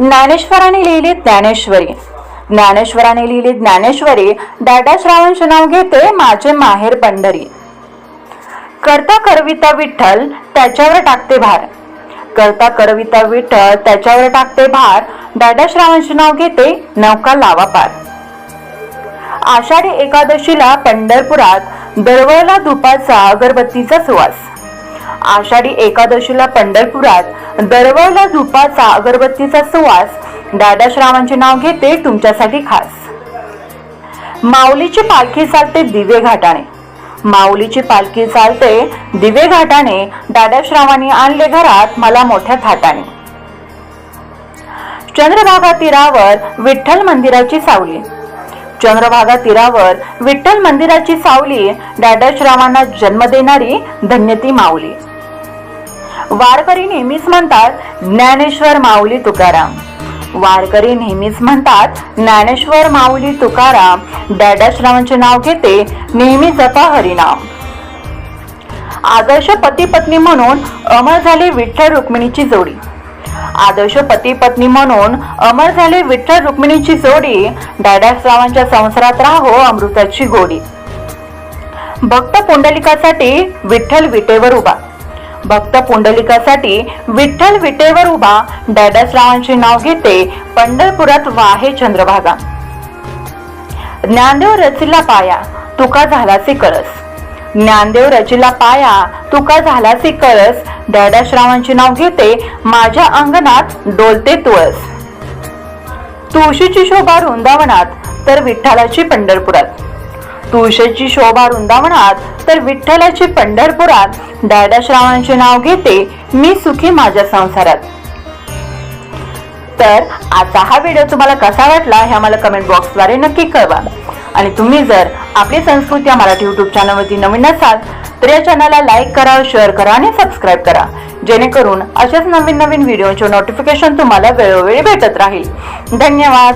ज्ञानेश्वराने लिहिली ज्ञानेश्वरी. ज्ञानेश्वराने लिहिली ज्ञानेश्वरी दादा श्रावणचे नाव घेते माझे माहेर पंढरी करता करविता विठ्ठल त्याच्यावर टाकते भार. करता करविता विठ्ठल त्याच्यावर टाकते भार. दादा श्रावणचे नाव घेते नौका लावा पार. आषाढी एकादशीला पंढरपुरात दरवळला धुपाचा अगरबत्तीचा सुवास. आषाढी एकादशीला पंढरपुरात दरवळला धुपाचा अगरबत्तीचा सुवास. दादा श्रावांचे नाव घेते तुमच्यासाठी खास. माऊलीची पालखी चालते दिवे घाटाने. माऊलीची पालखी चालते दिवे घाटाने. दादाश्रावांनी आणले घरात मला मोठ्या थाटाने. चंद्रभागा तीरावर विठ्ठल मंदिराची सावली. चंद्रभागा तीरावर विठ्ठल मंदिराची सावली. दादा श्रावांना जन्म देणारी धन्यती माऊली. वारकरी नेहमीच म्हणतात ज्ञानेश्वर माऊली तुकाराम. वारकरी नेहमीच म्हणतात ज्ञानेश्वर माऊली तुकाराम. दादा नाव घेते नेहमी जपा हरिनाम. आदर्श पती पत्नी म्हणून अमर झाले विठ्ठल रुक्मिणीची जोडी. आदर्श पती पत्नी म्हणून अमर झाले विठ्ठल रुक्मिणीची जोडी दादा संसारात राहो अमृताची गोडी. भक्त पुंडलिकासाठी विठ्ठल विटेवर उभा. भक्त पुंडलिकासाठी विठ्ठल विटेवर उभा दादा नाव घेते पंढरपुरात वाहे चंद्रभागा. ज्ञानदेव रचिला पाया तुका झालासे कळस ज्ञानदेव रचिला पाया तुका झालासी कळस दादा नाव घेते माझ्या अंगणात डोलते तुळस. तुळशीची शोभा वृंदावनात तर विठ्ठलाची पंढरपुरात. तुळशीची शोभा वृंदावनात तर विठ्ठलाची पंढरपुरात. दादा श्रावणांचे नाव घेते मी सुखी माझ्या संसारात. तर आजचा हा व्हिडिओ तुम्हाला कसा वाटला हे आम्हाला कमेंट बॉक्सद्वारे नक्की कळवा. आणि तुम्ही जर आपली संस्कृती या मराठी युट्यूब चॅनलवरती नवीन असाल तर या चॅनलला लाईक करा शेअर करा आणि सबस्क्राईब करा. जेणेकरून अशाच नवीन नवीन व्हिडिओचे नोटिफिकेशन तुम्हाला वेळोवेळी भेटत राहील. धन्यवाद!